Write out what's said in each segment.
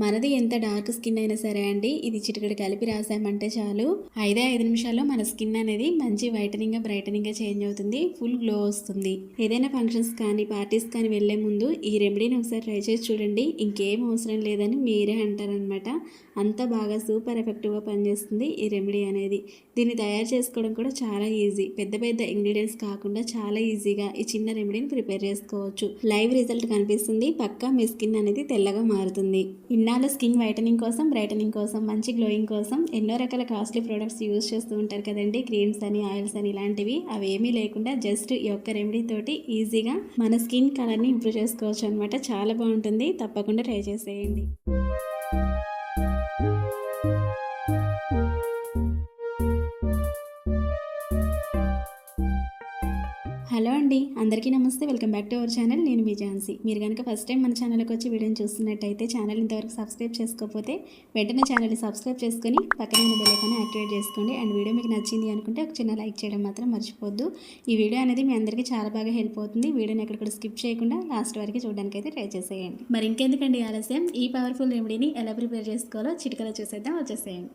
మనది ఎంత dark skin అయినా సరే అండి ఇది చిటికెడు కలిపి రాసామంటే చాలు. ఐదే ఐదు నిమిషాల్లో మన స్కిన్ అనేది మంచి వైటనింగ్గా బ్రైటనింగ్గా చేంజ్ అవుతుంది ఫుల్ గ్లో వస్తుంది. ఏదైనా ఫంక్షన్స్ కానీ పార్టీస్ కానీ వెళ్ళే ముందు ఈ రెమెడీని ఒకసారి ట్రై చేసి చూడండి. ఇంకేం అవసరం లేదని మీరే అంటారనమాట అంత బాగా సూపర్ ఎఫెక్టివ్గా పనిచేస్తుంది ఈ రెమెడీ అనేది. దీన్ని తయారు చేసుకోవడం కూడా చాలా ఈజీ. పెద్ద పెద్ద ఇంగ్రీడియంట్స్ కాకుండా చాలా ఈజీగా ఈ చిన్న రెమెడీని ప్రిపేర్ చేసుకోవచ్చు. లైవ్ రిజల్ట్ కనిపిస్తుంది. పక్కా మీ స్కిన్ అనేది తెల్లగా మారుతుంది. ఇన్నాళ్ళు స్కిన్ వైటనింగ్ కోసం బ్రైటనింగ్ కోసం మంచి గ్లోయింగ్ కోసం ఎన్నో రకాల కాస్ట్లీ ప్రొడక్ట్స్ యూజ్ చేస్తూ ఉంటారు కదండి. క్రీమ్స్ అని ఆయిల్స్ అని ఇలాంటివి. అవి ఏమీ లేకుండా జస్ట్ ఈ ఒక్క రెమెడీ తోటి ఈజీగా మన స్కిన్ కలర్ని ఇంప్రూవ్ చేసుకోవచ్చు అనమాట చాలా బాగుంటుంది. తప్పకుండా ట్రై చేసేయండి. అందరికీ నమస్తే. Welcome back to our channel. నేను మీ ఝాన్సీ. మీరు కనుక ఫస్ట్ టైం మన ఛానల్కి వచ్చి వీడియోని చూస్తున్నట్టయితే ఛానల్ ఇంతవరకు సబ్స్క్రైబ్ చేసుకోకపోతే వెంటనే ఛానల్ని సబ్స్క్రైబ్ చేసుకొని పక్కన ఉన్న బెల్ యాక్టివేట్ చేసుకోండి. అండ్ వీడియో మీకు నచ్చింది అనుకుంటే ఒక చిన్న లైక్ చేయడం మాత్రం మర్చిపోద్దు ఈ వీడియో అనేది మీ అందరికీ చాలా బాగా హెల్ప్ అవుతుంది. వీడియోని ఎక్కడ కూడా స్కిప్ చేయకుండా లాస్ట్ వరకు చూడడానికి అయితే ట్రై చేసేయండి. మరి ఇంకెందుకండి ఆలస్యం? ఈ పవర్ఫుల్ రెమెడీని ఎలా ప్రిపేర్ చేసుకోవాలో చిటికలో చూసేద్దాం. వచ్చేసేయండి.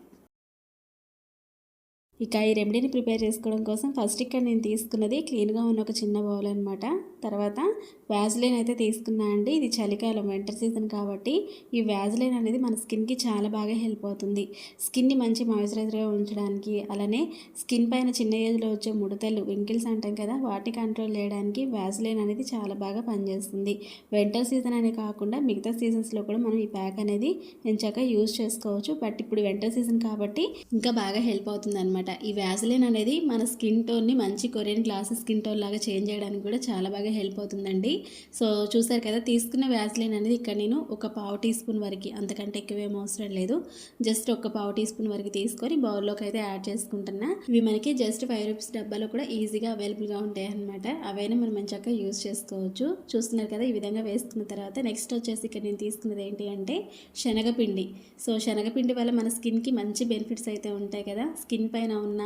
ఇక ఈ రెమెడీని ప్రిపేర్ చేసుకోవడం కోసం ఫస్ట్ ఇక్కడ నేను తీసుకున్నది క్లీన్గా ఉన్న ఒక చిన్న బౌల్ అనమాట తర్వాత వ్యాజ్లైన్ అయితే తీసుకున్నా అండి. ఇది చలికాలం వింటర్ సీజన్ కాబట్టి ఈ వ్యాజ్లైన్ అనేది మన స్కిన్కి చాలా బాగా హెల్ప్ అవుతుంది. స్కిన్ని మంచి మాయిశ్చరైజర్గా ఉంచడానికి అలానే స్కిన్ పైన చిన్న ఏజ్లో వచ్చే ముడతలు వింకిల్స్ అంటాం కదా వాటి కంట్రోల్ చేయడానికి వ్యాజ్లైన్ అనేది చాలా బాగా పనిచేస్తుంది. వింటర్ సీజన్ అనే కాకుండా మిగతా సీజన్స్లో కూడా మనం ఈ ప్యాక్ అనేది ఎంచాక యూజ్ చేసుకోవచ్చు. బట్ ఇప్పుడు వింటర్ సీజన్ కాబట్టి ఇంకా బాగా హెల్ప్ అవుతుంది అనమాట ఈ వ్యాసలిన్ అనేది మన స్కిన్ టోన్ని మంచి కొరియన్ గ్లాసెస్ స్కిన్ టోన్ లాగా చేంజ్ చేయడానికి కూడా చాలా బాగా హెల్ప్ అవుతుందండి. సో చూసారు కదా తీసుకున్న వ్యాసలిన్ అనేది ఇక్కడ నేను ఒక పావు టీ స్పూన్ వరకు అంతకంటే ఎక్కువ ఏం అవసరం లేదు. జస్ట్ ఒక పావు టీ స్పూన్ వరకు తీసుకొని బౌల్లోకి అయితే యాడ్ చేసుకుంటున్నా. ఇవి మనకి జస్ట్ ఫైవ్ రూపీస్ డబ్బాలో కూడా ఈజీగా అవైలబుల్గా ఉంటాయి అనమాట అవైనా మనం మంచిగా యూజ్ చేసుకోవచ్చు. చూస్తున్నారు కదా ఈ విధంగా వేసుకున్న తర్వాత నెక్స్ట్ వచ్చేసి ఇక్కడ నేను తీసుకున్నది ఏంటి అంటే శనగపిండి. సో శనగపిండి వల్ల మన స్కిన్కి మంచి బెనిఫిట్స్ అయితే ఉంటాయి కదా. స్కిన్ పైన ఉన్న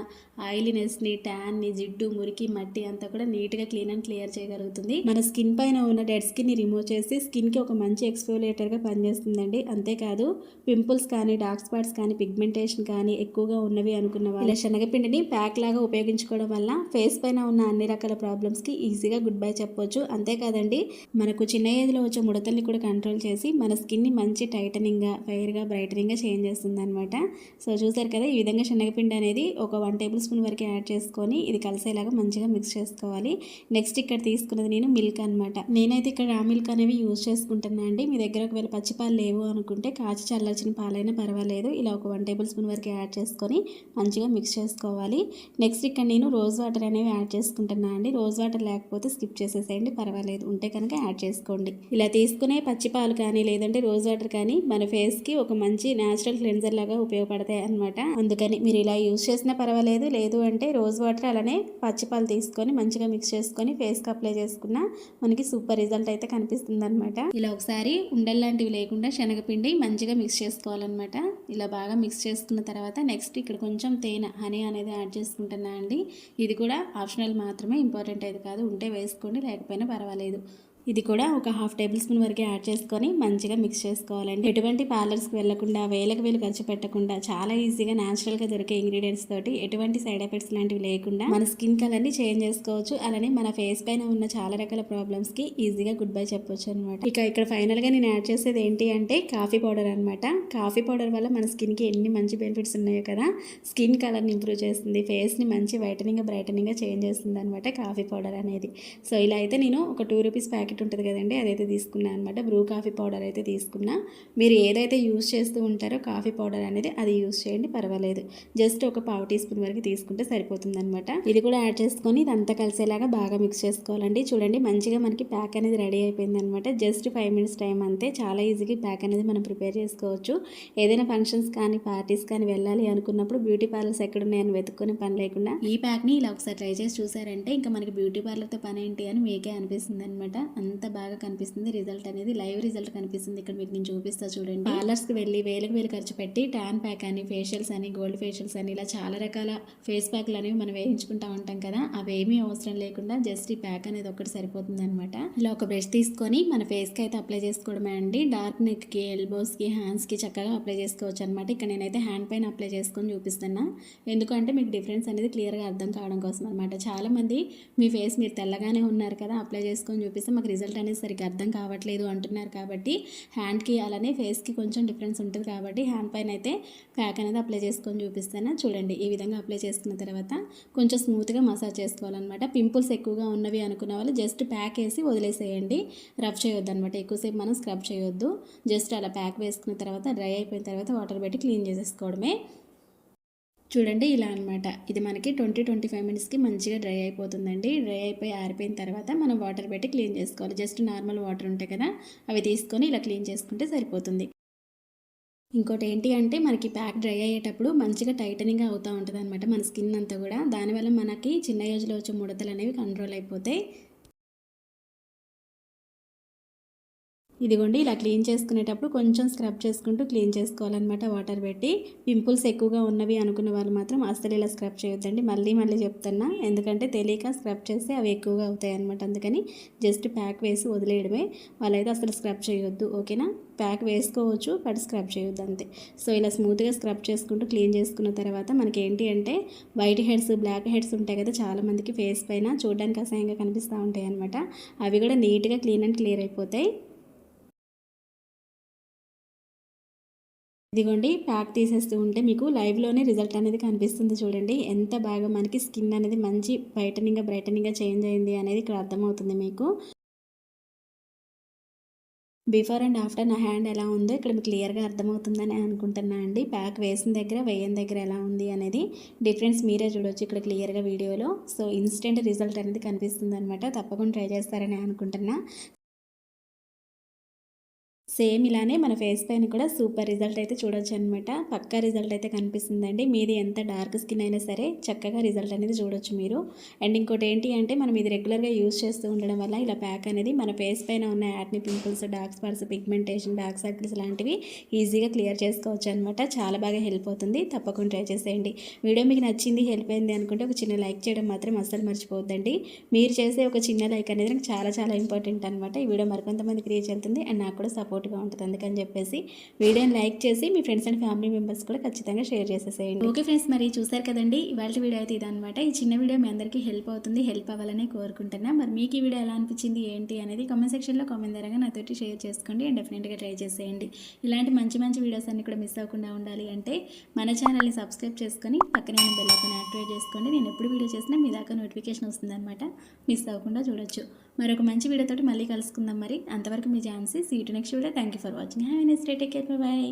ఆయిలీనెస్ని ట్యాన్ని జిడ్డు మురికి మట్టి అంతా కూడా నీట్గా క్లీన్ అండ్ క్లియర్ చేయగలుగుతుంది. మన స్కిన్ పైన ఉన్న డెడ్ స్కిన్ని రిమూవ్ చేసి స్కిన్కి ఒక మంచి ఎక్స్ఫోలేటర్గా పనిచేస్తుందండి. అంతేకాదు పింపుల్స్ కానీ డార్క్ స్పాట్స్ కానీ పిగ్మెంటేషన్ కానీ ఎక్కువగా ఉన్నవి అనుకున్న వాళ్ళు. శనగపిండిని ప్యాక్ లాగా ఉపయోగించుకోవడం వల్ల ఫేస్ పైన ఉన్న అన్ని రకాల ప్రాబ్లమ్స్కి ఈజీగా గుడ్ బై చెప్పొచ్చు. అంతేకాదండి మనకు చిన్న ఏజ్లో వచ్చే ముడతల్ని కూడా కంట్రోల్ చేసి మన స్కిన్ని మంచి టైటనింగ్గా ఫైర్గా బ్రైటనింగ్గా చేంజ్ చేస్తుంది అనమాట సో చూసారు కదా ఈ విధంగా శనగపిండి అనేది ఒక వన్ టేబుల్ స్పూన్ వరకు యాడ్ చేసుకొని ఇది కలిసేలాగా మంచిగా మిక్స్ చేసుకోవాలి. నెక్స్ట్ ఇక్కడ తీసుకున్నది నేను మిల్క్ అనమాట నేనైతే ఇక్కడ రా మిల్క్ అనేవి యూజ్ చేసుకుంటున్నా అండి. మీ దగ్గర ఒకవేళ పచ్చిపాలు లేవు అనుకుంటే కాచి చల్లార్చిన పాలైనా పర్వాలేదు. ఇలా ఒక వన్ టేబుల్ స్పూన్ వరకు యాడ్ చేసుకొని మంచిగా మిక్స్ చేసుకోవాలి. నెక్స్ట్ ఇక్కడ నేను రోజ్ వాటర్ అనేవి యాడ్ చేసుకుంటున్నా అండి. రోజ్ వాటర్ లేకపోతే స్కిప్ చేసేసేయండి. పర్వాలేదు. ఉంటే కనుక యాడ్ చేసుకోండి. ఇలా తీసుకునే పచ్చిపాలు కానీ లేదంటే రోజ్ వాటర్ కానీ మన ఫేస్కి ఒక మంచి న్యాచురల్ క్లెన్జర్ లాగా ఉపయోగపడతాయి అనమాట అందుకని మీరు ఇలా యూజ్ చేసిన పర్వాలేదు. లేదు అంటే రోజ్ వాటర్ అలానే పచ్చిపాలు తీసుకొని మంచిగా మిక్స్ చేసుకొని ఫేస్కి అప్లై చేసుకున్న మనకి సూపర్ రిజల్ట్ అయితే కనిపిస్తుంది అనమాట ఇలా ఒకసారి ఉండల్లాంటివి లేకుండా శనగపిండి మంచిగా మిక్స్ చేసుకోవాలన్నమాట. ఇలా బాగా మిక్స్ చేసుకున్న తర్వాత నెక్స్ట్ ఇక్కడ కొంచెం తేనె హనీ అనేది యాడ్ చేసుకుంటున్నా అండి. ఇది కూడా ఆప్షనల్ మాత్రమే ఇంపార్టెంట్ అయితే కాదు. ఉంటే వేసుకోండి లేకపోయినా పర్వాలేదు. ఇది కూడా ఒక హాఫ్ టేబుల్ స్పూన్ వరకు యాడ్ చేసుకొని మంచిగా మిక్స్ చేసుకోవాలండి. ఎటువంటి పార్లర్స్కి వెళ్ళకుండా వేలకు వేలు ఖర్చు పెట్టకుండా చాలా ఈజీగా న్యాచురల్గా దొరికే ఇంగ్రీడియంట్స్ తోటి ఎటువంటి సైడ్ ఎఫెక్ట్స్ లాంటివి లేకుండా మన స్కిన్ కలర్ని చేంజ్ చేసుకోవచ్చు. అలానే మన ఫేస్ పైన ఉన్న చాలా రకాల ప్రాబ్లమ్స్కి ఈజీగా గుడ్ బై చెప్పొచ్చు అనమాట ఇక ఇక్కడ ఫైనల్గా నేను యాడ్ చేసేది ఏంటి అంటే కాఫీ పౌడర్ అనమాట కాఫీ పౌడర్ వల్ల మన స్కిన్కి ఎన్ని మంచి బెనిఫిట్స్ ఉన్నాయో కదా స్కిన్ కలర్ని ఇంప్రూవ్ చేస్తుంది ఫేస్ని మంచి వైటనింగ్ బ్రైటనింగ్గా చేంజ్ చేస్తుంది అనమాట కాఫీ పౌడర్ అనేది. సో ఇలా అయితే నేను ఒక టూ రూపీస్ ప్యాకెట్ ఉంటుంది కదండి అదైతే తీసుకున్నా అనమాట బ్రూ కాఫీ పౌడర్ అయితే తీసుకున్నా. మీరు ఏదైతే యూస్ చేస్తూ ఉంటారో కాఫీ పౌడర్ అనేది అది యూస్ చేయండి పర్వాలేదు. జస్ట్ ఒక పావు టీ స్పూన్ వరకు తీసుకుంటే సరిపోతుంది అనమాట ఇది కూడా యాడ్ చేసుకొని ఇదంతా కలిసేలాగా బాగా మిక్స్ చేసుకోవాలండి. చూడండి మంచిగా మనకి ప్యాక్ అనేది రెడీ అయిపోయింది అనమాట జస్ట్ ఫైవ్ మినిట్స్ టైం అంతే. చాలా ఈజీగా ప్యాక్ అనేది మనం ప్రిపేర్ చేసుకోవచ్చు. ఏదైనా ఫంక్షన్స్ కానీ పార్టీస్ కానీ వెళ్ళాలి అనుకున్నప్పుడు బ్యూటీ పార్లర్స్ ఎక్కడున్నాయని వెతుక్కునే పని లేకుండా ఈ ప్యాక్ని ఇలా ఒకసారి ట్రై చేసి చూసారంటే ఇంకా మనకి బ్యూటీ పార్లర్తో పని ఏంటి అని మీకే అనిపిస్తుంది అనమాట అంత బాగా కనిపిస్తుంది. రిజల్ట్ అనేది లైవ్ రిజల్ట్ కనిపిస్తుంది. ఇక్కడ మీకు నేను చూపిస్తా చూడండి. పార్లర్స్కి వెళ్ళి వేలకు వేలు ఖర్చు పెట్టి ట్యాన్ ప్యాక్ అని ఫేషియల్స్ అని గోల్డ్ ఫేషియల్స్ అని ఇలా చాలా రకాల ఫేస్ ప్యాక్లు అనేవి మనం వేయించుకుంటా ఉంటాం కదా. అవి ఏమీ అవసరం లేకుండా జస్ట్ ఈ ప్యాక్ అనేది ఒకటి సరిపోతుంది అనమాట ఇలా ఒక బ్రష్ తీసుకొని మన ఫేస్కి అయితే అప్లై చేసుకోవడమే అండి. డార్క్ నెక్కి ఎల్బోస్కి హ్యాండ్స్కి చక్కగా అప్లై చేసుకోవచ్చు అనమాట ఇక్కడ నేనైతే హ్యాండ్ పైన అప్లై చేసుకొని చూపిస్తున్నా. ఎందుకంటే మీకు డిఫరెన్స్ అనేది క్లియర్గా అర్థం కావడం కోసం అనమాట చాలామంది మీ ఫేస్ మీరు తెల్లగానే ఉన్నారు కదా అప్లై చేసుకొని చూపిస్తే మాకు రిజల్ట్ అనేది సరిగ్గా అర్థం కావట్లేదు అంటున్నారు కాబట్టి హ్యాండ్కి అలానే ఫేస్కి కొంచెం డిఫరెన్స్ ఉంటుంది కాబట్టి హ్యాండ్ పైన అయితే ప్యాక్ అనేది అప్లై చేసుకొని చూపిస్తాను. చూడండి ఈ విధంగా అప్లై చేసుకున్న తర్వాత కొంచెం స్మూత్గా మసాజ్ చేసుకోవాలన్నమాట. పింపుల్స్ ఎక్కువగా ఉన్నవి అనుకున్న వాళ్ళు జస్ట్ ప్యాక్ వేసి వదిలేసేయండి. రబ్ చేయొద్దు అనమాట ఎక్కువసేపు మనం స్క్రబ్ చేయొద్దు. జస్ట్ అలా ప్యాక్ వేసుకున్న తర్వాత డ్రై అయిపోయిన తర్వాత వాటర్ పెట్టి క్లీన్ చేసేసుకోవడమే. చూడండి ఇలా అనమాట ఇది మనకి ట్వంటీ ట్వంటీ ఫైవ్ మినిట్స్కి మంచిగా డ్రై అయిపోతుందండి. డ్రై అయిపోయి ఆరిపోయిన తర్వాత మనం వాటర్ పెట్టి క్లీన్ చేసుకోవాలి. జస్ట్ నార్మల్ వాటర్ ఉంటాయి కదా అవి తీసుకొని ఇలా క్లీన్ చేసుకుంటే సరిపోతుంది. ఇంకోటి ఏంటి అంటే మనకి ప్యాక్ డ్రై అయ్యేటప్పుడు మంచిగా టైటనింగ్ అవుతూ ఉంటుంది అనమాట మన స్కిన్ అంతా కూడా. దానివల్ల మనకి చిన్న ఏజ్లో వచ్చే ముడతలు అనేవి కంట్రోల్ అయిపోతాయి. ఇదిగోండి ఇలా క్లీన్ చేసుకునేటప్పుడు కొంచెం స్క్రబ్ చేసుకుంటూ క్లీన్ చేసుకోవాలన్నమాట వాటర్ పెట్టి. పింపుల్స్ ఎక్కువగా ఉన్నవి అనుకున్న వాళ్ళు మాత్రం అస్సలు ఇలా స్క్రబ్ చేయొద్దండి. మళ్ళీ మళ్ళీ చెప్తున్నా ఎందుకంటే తెలియక స్క్రబ్ చేస్తే అవి ఎక్కువగా అవుతాయి అనమాట అందుకని జస్ట్ ప్యాక్ వేసి వదిలేయడమే. వాళ్ళైతే అసలు స్క్రబ్ చేయొద్దు ఓకేనా? ప్యాక్ వేసుకోవచ్చు బట్ స్క్రబ్ చేయొద్దు అంతే. సో ఇలా స్మూత్గా స్క్రబ్ చేసుకుంటూ క్లీన్ చేసుకున్న తర్వాత మనకి ఏంటి అంటే వైట్ హెడ్స్ బ్లాక్ హెడ్స్ ఉంటాయి కదా చాలామందికి ఫేస్ పైన చూడడానికి అసహ్యంగా కనిపిస్తూ ఉంటాయి అనమాట అవి కూడా నీట్గా క్లీన్ అండ్ క్లియర్ అయిపోతాయి. ఇదిగోండి ప్యాక్ తీసేస్తూ ఉంటే మీకు లైవ్లోనే రిజల్ట్ అనేది కనిపిస్తుంది చూడండి. ఎంత బాగా మనకి స్కిన్ అనేది మంచి బ్రైటనింగ్గా బ్రైటనింగ్గా చేంజ్ అయింది అనేది ఇక్కడ అర్థమవుతుంది మీకు. బిఫోర్ అండ్ ఆఫ్టర్ నా హ్యాండ్ ఎలా ఉందో ఇక్కడ మీకు క్లియర్గా అర్థమవుతుందని అనుకుంటున్నా అండి. ప్యాక్ వేసిన దగ్గర వేయని దగ్గర ఎలా ఉంది అనేది డిఫరెన్స్ మీరే చూడొచ్చు ఇక్కడ క్లియర్గా వీడియోలో సో ఇన్స్టెంట్ రిజల్ట్ అనేది కనిపిస్తుంది అనమాట తప్పకుండా ట్రై చేస్తారని అనుకుంటున్నా. సేమ్ ఇలానే మన ఫేస్ పైన కూడా సూపర్ రిజల్ట్ అయితే చూడొచ్చు అనమాట పక్కా రిజల్ట్ అయితే కనిపిస్తుందండి. మీది ఎంత డార్క్ స్కిన్ అయినా సరే చక్కగా రిజల్ట్ అనేది చూడొచ్చు మీరు. అండ్ ఇంకోటి ఏంటి అంటే మనం ఇది రెగ్యులర్గా యూజ్ చేస్తూ ఉండడం వల్ల ఇలా ప్యాక్ అనేది మన ఫేస్ పైన ఉన్న యాడ్ని pimples dark spots pigmentation dark circles లాంటివి ఈజీగా క్లియర్ చేసుకోవచ్చు అనమాట చాలా బాగా హెల్ప్ అవుతుంది. తప్పకుండా ట్రై చేసేయండి. వీడియో మీకు నచ్చింది హెల్ప్ అయింది అనుకుంటే ఒక చిన్న లైక్ చేయడం మాత్రం అస్సలు మర్చిపోవద్దండి. మీరు చేసే ఒక చిన్న లైక్ అనేది నాకు చాలా చాలా ఇంపార్టెంట్ అనమాట ఈ వీడియో మరికొంతమందికి రీచ్ అవుతుంది అండ్ నాకు కూడా సపోర్ట్ సపోర్ట్గా ఉంటుంది. అందుకని చెప్పేసి వీడియోని లైక్ చేసి మీ ఫ్రెండ్స్ అండ్ ఫ్యామిలీ మెంబర్స్ కూడా ఖచ్చితంగా షేర్ చేసేసేయండి. ఓకే ఫ్రెండ్స్ మరి చూసారు కదండి ఇవాళ వీడియో అయితే ఇదనమాట ఈ చిన్న వీడియో మీ అందరికీ హెల్ప్ అవుతుంది హెల్ప్ అవ్వాలని కోరుకుంటున్నా. మరి మీకు ఈ వీడియో ఎలా అనిపించింది ఏంటి అనేది కామెంట్ సెక్షన్లో కామెంట్ ద్వారా నాతోటి షేర్ చేసుకోండి అండ్ డెఫినెట్గా ట్రై చేసేయండి. ఇలాంటి మంచి మంచి వీడియోస్ అన్ని కూడా మిస్ అవ్వకుండా ఉండాలి అంటే మన ఛానల్ని సబ్స్క్రైబ్ చేసుకొని పక్కనే బెల్ ఐకాన్ యాక్టివేట్ చేసుకోండి. నేను ఎప్పుడు వీడియో చేసినా మీ దాకా నోటిఫికేషన్ వస్తుందన్నమాట. మిస్ అవ్వకుండా చూడొచ్చు. మరొక మంచి వీడియోతో మళ్ళీ కలుసుకుందాం మరి. అంతవరకు మీ Jhansi seat next video thank you for watching have next day take care bye